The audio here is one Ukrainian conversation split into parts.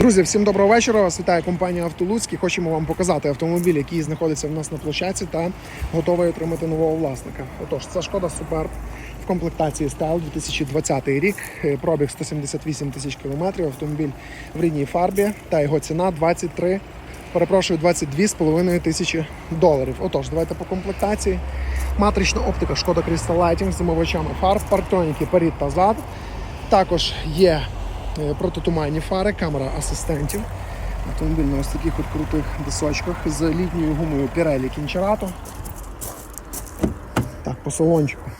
Друзі, всім доброго вечора. Вас вітає компанія Автолуцький. Хочемо вам показати автомобіль, який знаходиться в нас на площадці та готовий отримати нового власника. Отож, це шкода Superb в комплектації Style 2020 рік. Е, Пробіг 178 тисяч кілометрів. Автомобіль в рідній фарбі та його ціна 23, перепрошую, 22,5 тисячі доларів. Отож, давайте по комплектації. Матрична оптика, шкода Crystal Lighting з замовичами фар, партроніки перед та зад. Також є протитуманні фари, камера асистентів. Автомобіль на ось таких от крутих дисочках з літньою гумою Pirelli Кінчерато. Так, по салончику.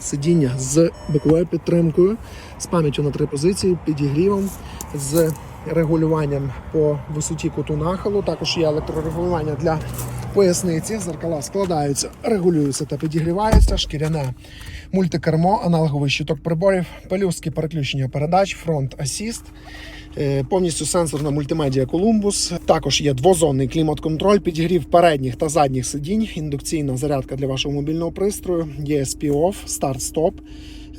Сидіння з боковою підтримкою, з пам'яттю на три позиції, підігрівом, з регулюванням по висоті куту нахилу. Також є електрорегулювання для поясниці. Зеркала складаються, регулюються та підігріваються. Шкіряне мультикермо, аналоговий щиток приборів, пелюстки переключення передач, фронт асіст. Е, Повністю сенсорна мультимедіа Columbus. Також є двозонний клімат-контроль, підігрів передніх та задніх сидінь, індукційна зарядка для вашого мобільного пристрою, ESP OFF, старт-стоп,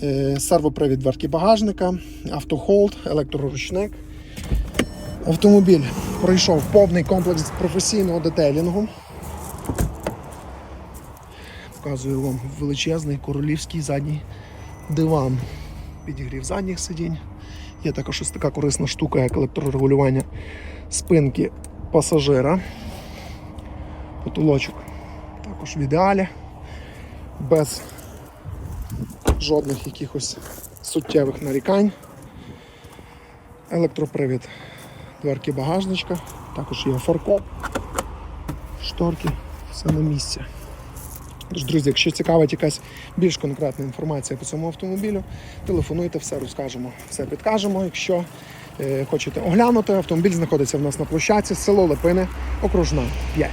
е, сервопривід дверки багажника, автохолд, електроручник. Автомобіль пройшов повний комплекс професійного детейлінгу. Показую вам величезний королівський задній диван. Підігрів задніх сидінь. Є також ось така корисна штука, як електрорегулювання спинки пасажира. Потолочок також в ідеалі, без жодних якихось суттєвих нарікань. Електропривід дверки багажничка, також є фаркоп, шторки, все на місці. Тож, друзі, якщо цікавить якась більш конкретна інформація по цьому автомобілю, телефонуйте, все розкажемо, все підкажемо. Якщо е, хочете оглянути, автомобіль знаходиться в нас на площадці, село Липини, окружна 5.